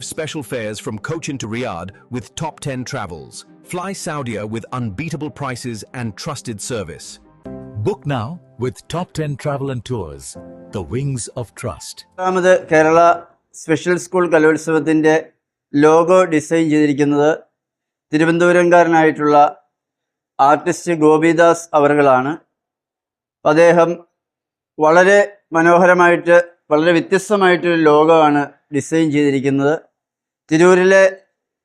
Special fares from Cochin to Riyadh with top 10 travels. Fly Saudia with unbeatable prices and trusted service. Book now with Top 10 Travel and Tours, the wings of trust. രണ്ടാമത് Kerala special school കലോത്സവത്തിന്റെ logo design ചെയ്തിരിക്കുന്നത് തിരുവനന്തപുരംകാരനായിട്ടുള്ള artist Gopidas അവറുകളാണ് അദ്ദേഹം വളരെ മനോഹരമായിട്ട് വളരെ വ്യത്യസ്തമായിട്ടൊരു logo ആണ് design ചെയ്തിരിക്കുന്നത് തിരൂരിലെ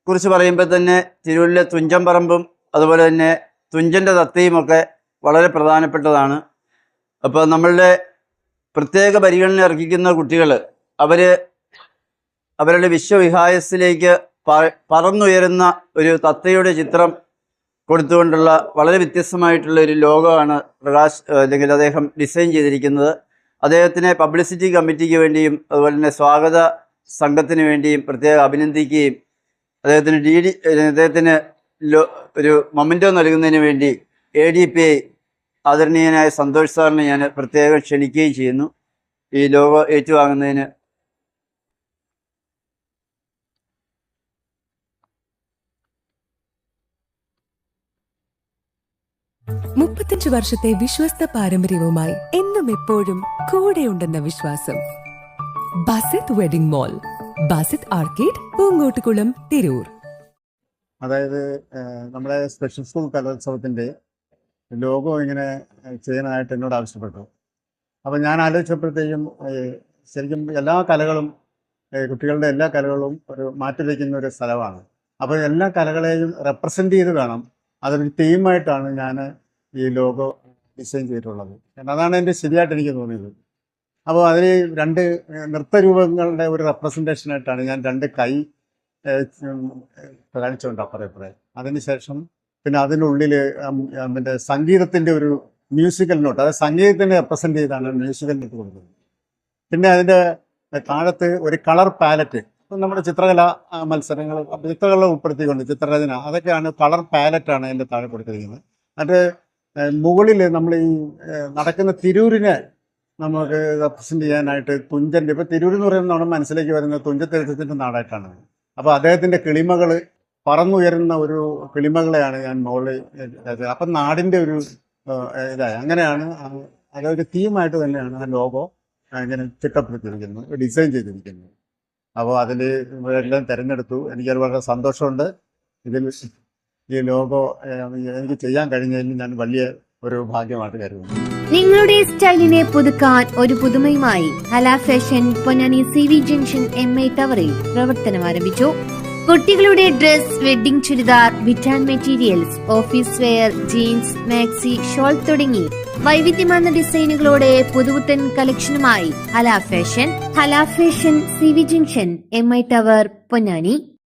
കുറിച്ച് പറയുമ്പോൾ തന്നെ തിരൂരിലെ തുഞ്ചംപറമ്പും അതുപോലെ തന്നെ തുഞ്ചന്റെ തത്തയുമൊക്കെ വളരെ പ്രധാനപ്പെട്ടതാണ്. അപ്പോൾ നമ്മളുടെ പ്രത്യേക പരിഗണന അർഹിക്കുന്ന കുട്ടികൾ അവർ അവരുടെ വിശ്വവിഹായസിലേക്ക് പറന്നുയരുന്ന ഒരു തത്തയുടെ ചിത്രം കൊടുത്തുകൊണ്ടുള്ള വളരെ വ്യത്യസ്തമായിട്ടുള്ള ഒരു ലോകമാണ് പ്രകാശ് അല്ലെങ്കിൽ അദ്ദേഹം ഡിസൈൻ ചെയ്തിരിക്കുന്നത്. അദ്ദേഹത്തിനെ പബ്ലിസിറ്റി കമ്മിറ്റിക്ക് വേണ്ടിയും അതുപോലെ തന്നെ സ്വാഗത സംഘത്തിന് വേണ്ടിയും പ്രത്യേകം അഭിനന്ദിക്കുകയും അദ്ദേഹത്തിന് ഡി ഡി അദ്ദേഹത്തിന് ഒരു മൊമെന്റോ നൽകുന്നതിന് വേണ്ടി എ ഡി പി ഐ ആദരണീയനായ സന്തോഷ് സാറിനെ ഞാൻ പ്രത്യേകം ക്ഷണിക്കുകയും ചെയ്യുന്നു. ഈ ലോഗോ ഏറ്റുവാങ്ങുന്നതിന് മുപ്പത്തഞ്ച് വർഷത്തെ വിശ്വസ്ത പാരമ്പര്യവുമായി എന്നും എപ്പോഴും കൂടെയുണ്ടെന്ന വിശ്വാസം. Basith wedding mall Basith arcade Poonkottukulam Tirur. അതായത് നമ്മുടെ സ്പെഷ്യൽ സ്കൂൾ കലോത്സവത്തിന്റെ ലോഗോ ഇങ്ങനെ ചെയ്യാനായിട്ട് എന്നോട് ആവശ്യപ്പെട്ടു. അപ്പോൾ ഞാൻ ആലോചിച്ചപ്പോഴത്തേക്കും ശരിക്കും എല്ലാ കലകളും കുട്ടികളുടെ എല്ലാ കലകളും ഒരു മാറ്റി വയ്ക്കുന്ന ഒരു സ്ഥലമാണ്. അപ്പോൾ എല്ലാ കലകളെയും റെപ്രസെന്റ് ചെയ്ത് വേണം. അതൊരു തീമായിട്ടാണ് ഞാൻ ഈ ലോഗോ ഡിസൈൻ ചെയ്തിട്ടുള്ളത്. അതാണ് എന്റെ ശരിയായിട്ട് എനിക്ക് തോന്നിയത്. അപ്പോൾ അതിൽ രണ്ട് നൃത്തരൂപങ്ങളുടെ ഒരു റെപ്രസെന്റേഷനായിട്ടാണ് ഞാൻ രണ്ട് കൈ കാണിച്ചുകൊണ്ട് അപ്പുറം ഇപ്പുറം. അതിനുശേഷം പിന്നെ അതിനുള്ളിൽ പിന്നെ സംഗീതത്തിന്റെ ഒരു മ്യൂസിക്കൽ നോട്ട് അതായത് സംഗീതത്തിനെ റെപ്രസെന്റ് ചെയ്താണ് മ്യൂസിക്കൽ നോട്ട് കൊടുക്കുന്നത് പിന്നെ അതിന്റെ താഴത്ത് ഒരു കളർ പാലറ്റ് നമ്മുടെ ചിത്രകല മത്സരങ്ങൾ ചിത്രകല ഉൾപ്പെടുത്തിക്കൊണ്ട് ചിത്രരചന അതൊക്കെയാണ് കളർ പാലറ്റാണ് അതിന്റെ താഴെ കൊടുത്തിരിക്കുന്നത്. അതിന്റെ മുകളിൽ നമ്മൾ ഈ നടക്കുന്ന തിരൂരിനെ നമുക്ക് റെപ്രസെന്റ് ചെയ്യാനായിട്ട് തുഞ്ചന്റെ ഇപ്പൊ തിരൂർ എന്ന് പറയുന്ന നമ്മുടെ മനസ്സിലേക്ക് വരുന്നത് തുഞ്ചത്തെഴുത്തച്ഛന്റെ നാടായിട്ടാണ്. അപ്പോൾ അദ്ദേഹത്തിന്റെ കിളിമകൾ പറന്നുയരുന്ന ഒരു കിളിമകളെയാണ് ഞാൻ മോളിൽ അപ്പൊ നാടിന്റെ ഒരു ഇതായി. അങ്ങനെയാണ് അതൊരു തീമായിട്ട് തന്നെയാണ് ആ ലോഗോ ഇങ്ങനെ ചിട്ടപ്പെടുത്തിയിരിക്കുന്നത് ഡിസൈൻ ചെയ്തിരിക്കുന്നത്. അപ്പോൾ അതിൽ എല്ലാം തിരഞ്ഞെടുത്തു. എനിക്ക് വളരെ സന്തോഷമുണ്ട്. ഇതിൽ ഈ ലോഗോ എനിക്ക് ചെയ്യാൻ കഴിഞ്ഞതിൽ ഞാൻ വലിയ ഒരു ഭാഗ്യമായിട്ട് കരുതുന്നു. നിങ്ങളുടെ സ്റ്റൈലിനെ പുതുക്കാൻ ഒരു പുതുമയുമായി Hala fashion Ponnani C V junction M I ടവറിൽ പ്രവർത്തനം ആരംഭിച്ചു. കുട്ടികളുടെ dress wedding churidar Witan materials office wear jeans maxi shawl തുടങ്ങി വൈവിധ്യമാർന്ന ഡിസൈനുകളോടെ പുതുപുത്തൻ കളക്ഷനുമായി Hala fashion Hala fashion C V junction M I tower Ponnani.